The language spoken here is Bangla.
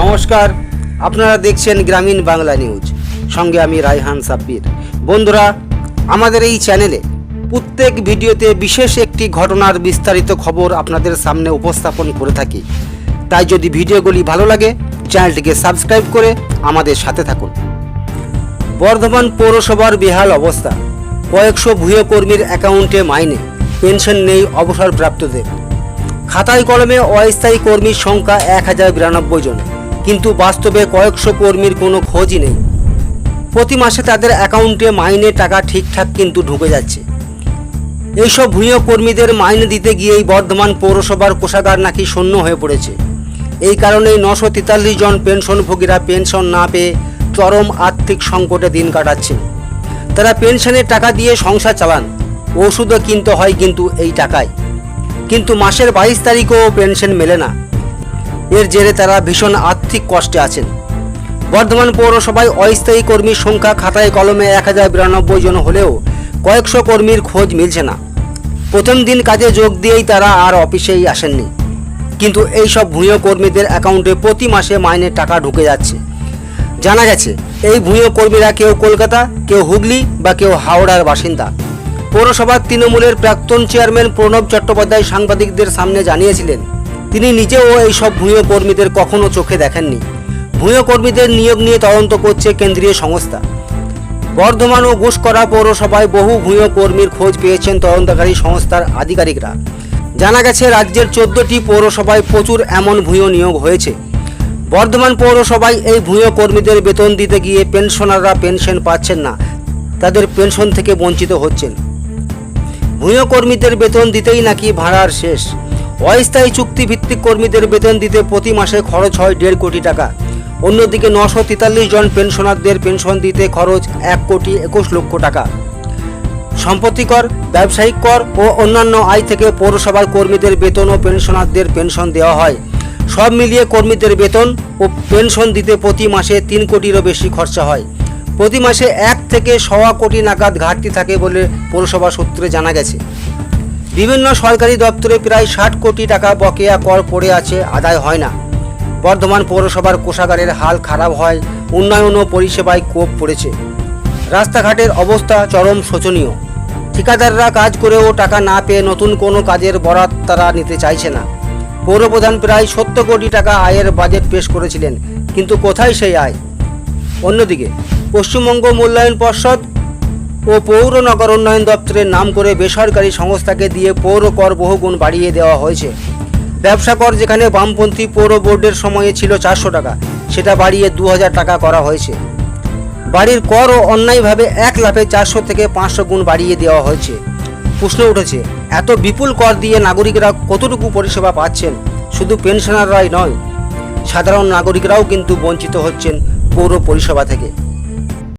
নমস্কার, আপনারা দেখছেন গ্রামীণ বাংলা নিউজ। সঙ্গে আমি রায়হান সাব্বির। বন্ধুরা, আমাদের এই চ্যানেলে প্রত্যেক ভিডিওতে বিশেষ একটি ঘটনার বিস্তারিত খবর আপনাদের সামনে উপস্থাপন করে থাকি। তাই যদি ভিডিওগুলি ভালো লাগে, চ্যানেলটিকে সাবস্ক্রাইব করে আমাদের সাথে থাকুন। বর্ধমান পৌরসভার বেহাল অবস্থা। কয়েকশো ভূয় কর্মীর অ্যাকাউন্টে মাইনে, পেনশন নেই অবসরপ্রাপ্তদের। খাতায় কলমে অস্থায়ী কর্মীর সংখ্যা এক হাজার বিরানব্বই জন। কিন্তু বাস্তবে কয়েকশো কর্মীর কোনো খোঁজই নেই। প্রতি মাসে তাদের অ্যাকাউন্টে মাইনে টাকা ঠিকঠাক কিন্তু ঢুকে যাচ্ছে। এইসব ভূঁইয় কর্মীদের মাইনে দিতে গিয়েই বর্ধমান পৌরসভার কোষাগার নাকি শূন্য হয়ে পড়েছে। এই কারণেই নশো তেতাল্লিশ জন পেনশনভোগীরা পেনশন না পেয়ে চরম আর্থিক সংকটে দিন কাটাচ্ছেন। তারা পেনশনের টাকা দিয়ে সংসার চালান, ওষুধও কিনতে হয় কিন্তু এই টাকায়। কিন্তু মাসের বাইশ তারিখও পেনশন মেলে না। এর জেরে তারা ভীষণ আর্থিক কষ্টে আছেন। বর্ধমান পৌরসভায় অস্থায়ী কর্মীর সংখ্যা খাতায় কলমে এক হাজার বিরানব্বই জন হলেও কয়েকশো কর্মীর খোঁজ মিলছে না। প্রথম দিন কাজে যোগ দিয়েই তারা আর অফিসেই আসেননি। কিন্তু এই সব ভূঁইয় কর্মীদের অ্যাকাউন্টে প্রতি মাসে মাইনের টাকা ঢুকে যাচ্ছে। জানা গেছে, এই ভূঁইয় কর্মীরা কেউ কলকাতা, কেউ হুগলি বা কেউ হাওড়ার বাসিন্দা। পৌরসভার তৃণমূলের প্রাক্তন চেয়ারম্যান প্রণব চট্টোপাধ্যায় সাংবাদিকদের সামনে জানিয়েছিলেন তিনি নিজেও এইসব ভূঁইয় কর্মীদের কখনো চোখে দেখেননি। ভূঁইয় কর্মীদের নিয়োগ নিয়ে তদন্ত করছে কেন্দ্রীয় সংস্থা। বর্ধমান ও ঘুষকরা পৌরসভায় বহু ভূঁইয় কর্মীর খোঁজ পেয়েছেন তদন্তকারী সংস্থার আধিকারিকরা। জানা গেছে, রাজ্যের চোদ্দটি পৌরসভায় প্রচুর এমন ভূঁইয় নিয়োগ হয়েছে। বর্ধমান পৌরসভায় এই ভূঁইয় কর্মীদের বেতন দিতে গিয়ে পেনশনাররা পেনশন পাচ্ছেন না, তাদের পেনশন থেকে বঞ্চিত হচ্ছেন। ভূঁইয় কর্মীদের বেতন দিতেই নাকি ভাড়ার শেষ। অস্থায়ী চুক্তিভিত্তিক কর্মীদের বেতন দিতে প্রতি মাসে খরচ হয় দেড় কোটি টাকা। অন্যদিকে নশো তেতাল্লিশ জন পেনশনারদের পেনশন দিতে খরচ এক কোটি একুশ লক্ষ টাকা। সম্পত্তি কর, ব্যবসায়িক কর ও অন্যান্য আয় থেকে পৌরসভার কর্মীদের বেতন ও পেনশনারদের পেনশন দেওয়া হয়। সব মিলিয়ে কর্মীদের বেতন ও পেনশন দিতে প্রতি মাসে তিন কোটিরও বেশি খরচা হয়। প্রতি মাসে এক থেকে সওয়া কোটি নাগাদ ঘাটতি থাকে বলে পৌরসভা সূত্রে জানা গেছে। বিভিন্ন সরকারি দপ্তরে প্রায় ষাট কোটি টাকা বকেয়া কর পড়ে আছে, আদায় হয় না। বর্ধমান পৌরসভার কোষাগারের হাল খারাপ হয় উন্নয়ন ও পরিষেবায় কোপ পড়েছে। রাস্তাঘাটের অবস্থা চরম শোচনীয়। ঠিকাদাররা কাজ করেও টাকা না পেয়ে নতুন কোনো কাজের বরাত তারা নিতে চাইছে না। পৌরপ্রধান প্রায় সত্তর কোটি টাকা আয়ের বাজেট পেশ করেছিলেন, কিন্তু কোথায় সেই আয়? অন্যদিকে, পশ্চিমবঙ্গ মূল্যায়ন পর্ষদ ও পৌর নগর উন্নয়ন দপ্তরের নাম করে বেসরকারি সংস্থাকে দিয়ে পৌর কর বহুগুণ বাড়িয়ে দেওয়া হয়েছে। ব্যবসা কর যেখানে বামপন্থী পৌর বোর্ডের সময়ে ছিল চারশো টাকা, সেটা বাড়িয়ে দু হাজার টাকা করা হয়েছে। বাড়ির কর ও অন্যায়ভাবে এক লাফে চারশো থেকে পাঁচশো গুণ বাড়িয়ে দেওয়া হয়েছে। প্রশ্ন উঠেছে, এত বিপুল কর দিয়ে নাগরিকরা কতটুকু পরিষেবা পাচ্ছেন? শুধু পেনশনাররাই নয়, সাধারণ নাগরিকরাও কিন্তু বঞ্চিত হচ্ছেন পৌর পরিষেবা থেকে।